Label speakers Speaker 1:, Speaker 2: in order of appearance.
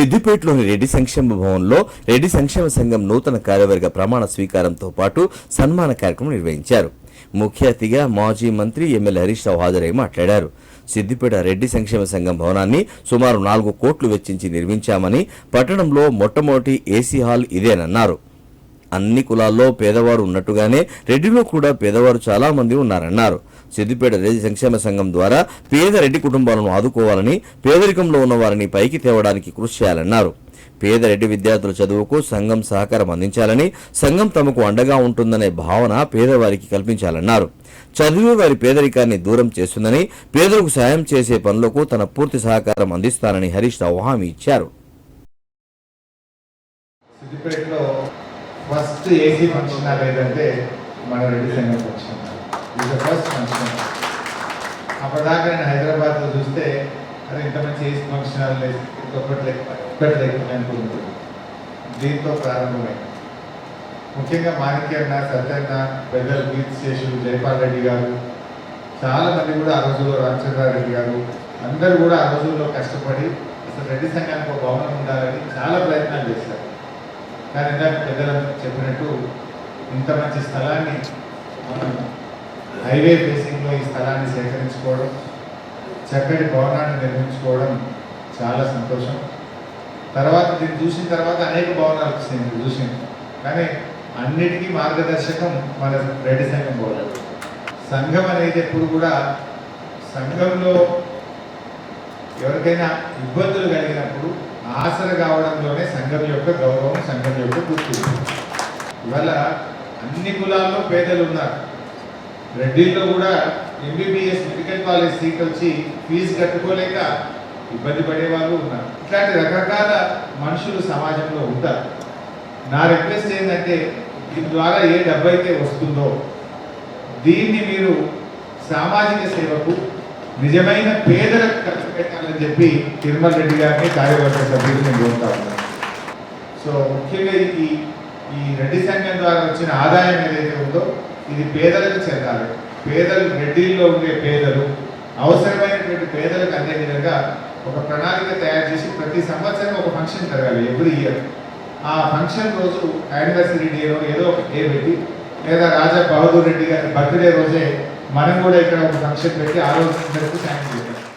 Speaker 1: సిద్దిపేటలోని రెడ్డి సంక్షేమ భవన్లో రెడ్డి సంక్షేమ సంఘం నూతన కార్యవర్గ ప్రమాణ స్వీకారంతో పాటు సన్మాన కార్యక్రమం నిర్వహించారు. ముఖ్య అతిథిగా మాజీ మంత్రి ఎమ్మెల్యే హరీష్ రావు హాజరై మాట్లాడారు. సిద్దిపేట రెడ్డి సంక్షేమ సంఘం భవనాన్ని సుమారు నాలుగు కోట్లు వెచ్చించి నిర్మించామని పట్టణంలో మొట్టమొదటి ఏసీ హాల్ ఇదేనన్నారు. అన్ని కులాల్లో పేదవారు ఉన్నట్టుగానే రెడ్డిలో కూడా పేదవారు చాలా మంది ఉన్నారన్నారు. సిద్దిపేట రెడ్డి సంక్షేమ సంఘం ద్వారా పేద రెడ్డి కుటుంబాలను ఆదుకోవాలని పేదరికంలో ఉన్న వారిని పైకి తేవడానికి కృషి చేయాలన్నారు. పేద రెడ్డి విద్యార్థుల చదువుకు సంఘం సహకారం అందించాలని సంఘం తమకు అండగా ఉంటుందనే భావన పేదవారికి కల్పించాలన్నారు. చదువు వారి పేదరికాన్ని దూరం చేస్తుందని పేదలకు సాయం చేసే పనులకు తన పూర్తి సహకారం అందిస్తానని హరీష్ రావు హామీ ఇచ్చారు.
Speaker 2: సిద్దిపేటలో ఫస్ట్ ఏసీ ఫంక్షన్ హాల్ ఏదంటే మన రెడ్డి సంఘం ఫంక్షన్ హాల్ ఇది ఫస్ట్ ఫంక్షన్ హాల్ అప్పటిదాకా నేను హైదరాబాద్లో చూస్తే అది ఇంత మంచి ఏసీ ఫంక్షన్ హాల్ లేదు ఒక్కటి లేకుండా అనుకుంటుంది దీంతో ప్రారంభమైంది ముఖ్యంగా మాణిక్యన్న సత్యన్న పెద్దలు కీర్తి శేషులు జైపాల్ రెడ్డి గారు చాలా మంది కూడా ఆ రోజుల్లో రామచంద్రారెడ్డి గారు అందరూ కూడా ఆ రోజుల్లో కష్టపడి అసలు రెడ్డి సంఘానికి ఒక భవనం కానీ ఇందాక పెద్దలందరూ చెప్పినట్టు ఇంత మంచి స్థలాన్ని మనం హైవే ఫేసింగ్లో ఈ స్థలాన్ని సేకరించుకోవడం చక్కటి భవనాన్ని నిర్మించుకోవడం చాలా సంతోషం. తర్వాత దీన్ని చూసిన తర్వాత అనేక భవనాలు వచ్చినాయి మీరు చూసింది. కానీ అన్నిటికీ మార్గదర్శకం మన రెడ్డి సంఘం భవనం. సంఘం అనేది ఎప్పుడు కూడా సంఘంలో ఎవరికైనా ఇబ్బందులు కలిగినప్పుడు ఆసర కావడంలోనే సంఘం యొక్క గౌరవం సంఘం యొక్క గుర్తింపు. ఇవాళ అన్ని కులాల్లో పేదలు ఉన్నారు. రెడ్డిల్లో కూడా ఎంబీబీఎస్ మెడికల్ కాలేజ్ సీట్ వచ్చి ఫీజు కట్టుకోలేక ఇబ్బంది పడేవాళ్ళు ఉన్నారు. ఇట్లాంటి రకరకాల మనుషులు సమాజంలో ఉంటారు. నా రిక్వెస్ట్ ఏంటంటే దీని ద్వారా ఏ డబ్బు అయితే వస్తుందో దీన్ని మీరు సామాజిక సేవకు నిజమైన పేదలకు ఖర్చు పెట్టాలని చెప్పి తిరుమల రెడ్డి గారిని కార్యవర్గ సభ్యులు నేను కోరుతా ఉన్నాను. సో ముఖ్యంగా ఈ ఈ రెడ్డి సంఘం ద్వారా వచ్చిన ఆదాయం ఏదైతే ఉందో ఇది పేదలకు చెందాలి. పేదలు రెడ్డిల్లో ఉండే పేదలు అవసరమైనటువంటి పేదలకు అందే విధంగా ఒక ప్రణాళిక తయారు చేసి ప్రతి సంవత్సరం ఒక ఫంక్షన్ జరగాలి ఎవ్రీ ఇయర్. ఆ ఫంక్షన్ రోజు యానివర్సరీ డేలో ఏదో ఒక డే పెట్టి లేదా రాజా బహదూర్ రెడ్డి గారి బర్త్డే రోజే మనం కూడా ఇక్కడ ఒక ఫంక్షన్ పెట్టి ఆ రోజు అందరికీ సాయం చేయాలి.